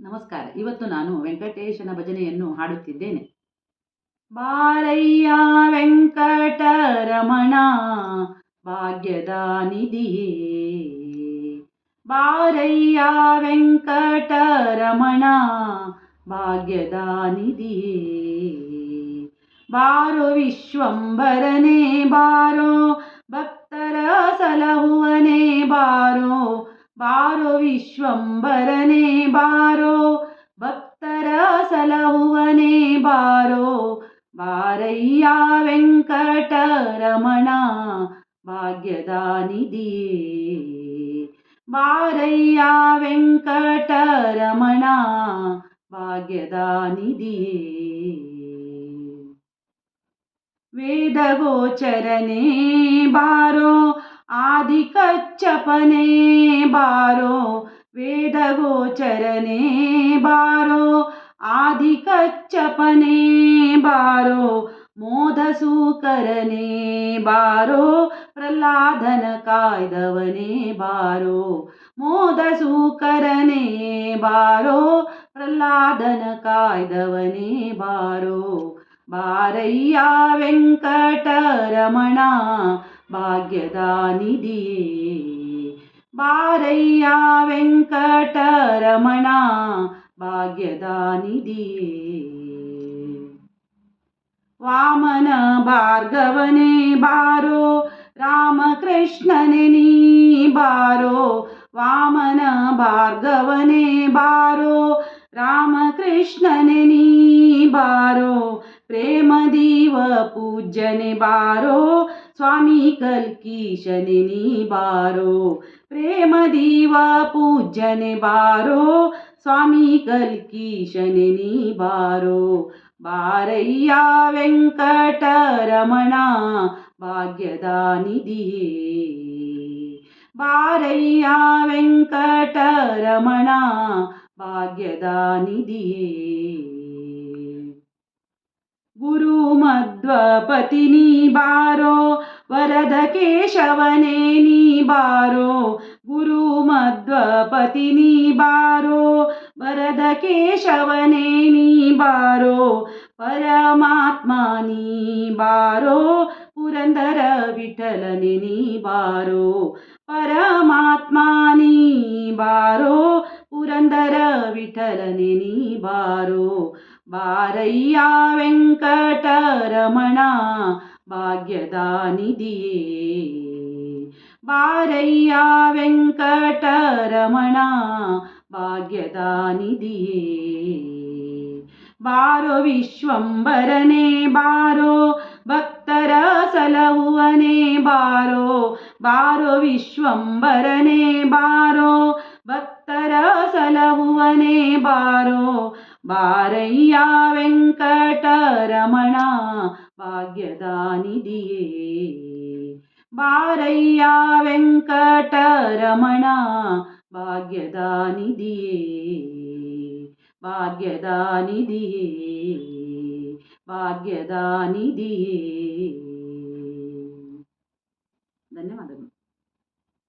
ನಮಸ್ಕಾರ. ಇವತ್ತು ನಾನು ವೆಂಕಟೇಶನ ಭಜನೆಯನ್ನು ಹಾಡುತ್ತಿದ್ದೇನೆ. ಬಾರಯ್ಯ ವೆಂಕಟರಮಣ, ಭಾಗ್ಯದ ನಿಧಿಯೇ ಬಾರಯ್ಯ ವೆಂಕಟರಮಣ, ಭಾಗ್ಯದ ನಿಧಿಯೇ ಬಾರೋ ವಿಶ್ವಂಬರನೇ ಬಾರೋ ಭಕ್ತರ ಸಲಹುವನೇ, ಬಾರೋ ಬಾರೋ ವಿಶ್ವಂಬರನೇ ಬಾರೋ ಭಕ್ತರ ಸಲಹುವನೇ ಬಾರೋ ಬಾರಯ್ಯ ವೆಂಕಟರಮಣ ಭಾಗ್ಯದ ನಿಧಿಯೇ ಬಾರಯ್ಯ ವೆಂಕಟರಮಣ ಭಾಗ್ಯದ ನಿಧಿಯೇ ವೇದಗೋಚರನೇ ಬಾರೋ ಆದಿಕಚ್ಚಪನೇ ಬಾರೋ ವೇದಗೋಚರನೇ ಬಾರೋ ಆದಿಕಚ್ಚಪನೇ ಬಾರೋ ಮೋದಸೂಕರನೇ ಬಾರೋ ಪ್ರಹ್ಲಾದನ ಕಾಯ್ದವನೇ ಬಾರೋ ಮೋದಸೂಕರನೇ ಬಾರೋ ಪ್ರಹ್ಲಾದನ ಕಾಯ್ದವನೇ ಬಾರೋ ಬಾರಯ್ಯ ವೆಂಕಟರಮಣ, ಭಾಗ್ಯದ ನಿಧಿಯೇ ಬಾರಯ್ಯ ವೆಂಕಟರಮಣ, ಭಾಗ್ಯದ ನಿಧಿಯೇ ವಾಮನ ಭಾರ್ಗವನೇ ಬಾರೋ, ರಾಮಕೃಷ್ಣನೇ ನೀ ಬಾರೋ. ವಾಮನ ಭಾರ್ಗವನೇ ಬಾರೋ, ರಾಮಕೃಷ್ಣನೇ ನೀ ಬಾರೋ. ಪ್ರೇಮ ದೀವ ಪೂಜ್ಯನೆ ಬಾರೋ ಸ್ವಾಮಿ ಕಲ್ಕೀಶನೆ ನೀ ಬಾರೋ ಪ್ರೇಮ ದೀವ ಪೂಜ್ಯನೆ ಬಾರೋ ಸ್ವಾಮಿ ಕಲ್ಕೀಶನೆ ನೀ ಬಾರೋ ಬಾರಯ್ಯ ವೆಂಕಟರಮಣ ಭಾಗ್ಯದ ನಿಧಿಯೇ ಬಾರಯ್ಯ ವೆಂಕಟರಮಣ ಭಾಗ್ಯದ ನಿಧಿಯೇ ಮಧ್ವಪತಿ ನೀ ಬಾರೋ, ವರದ ಕೇಶವನೇ ನೀ ಬಾರೋ, ಗುರು ಮಧ್ವಪತಿ ನೀ ಬಾರೋ, ವರದ ಕೇಶವನೇ ನೀ ಬಾರೋ, ಪರಮಾತ್ಮ ನೀ ಬಾರೋ, ಪುರಂದರ ವಿಠಲನೆ ನೀ ಬಾರೋ, ಪರಮಾತ್ಮ ನೀ ಬಾರೋ, ಪುರಂದರ ವಿಠಲನೆ ನೀ ಬಾರೋ ಬಾರಯ್ಯ ವೆಂಕಟರಮಣ ಭಾಗ್ಯದ ನಿಧಿಯೇ ಬಾರಯ್ಯ ವೆಂಕಟರಮಣ ಭಾಗ್ಯದ ನಿಧಿಯೇ ಬಾರೋ ವಿಶ್ವಂಬರನೇ ಬಾರೋ ಭಕ್ತರ ಸಲಹುವನೇ, ಬಾರೋ ಬಾರೋ ವಿಶ್ವಂಬರನೇ ಬಾರೋ ಭಕ್ತರ ಸಲಹುವನೇ, ಬಾರೋ ಬಾರಯ್ಯ ವೆಂಕಟರಮಣ ಭಾಗ್ಯದ ನಿಧಿಯೇ ಬಾರಯ್ಯ ವೆಂಕಟರಮಣ ಭಾಗ್ಯದ ನಿಧಿಯೇ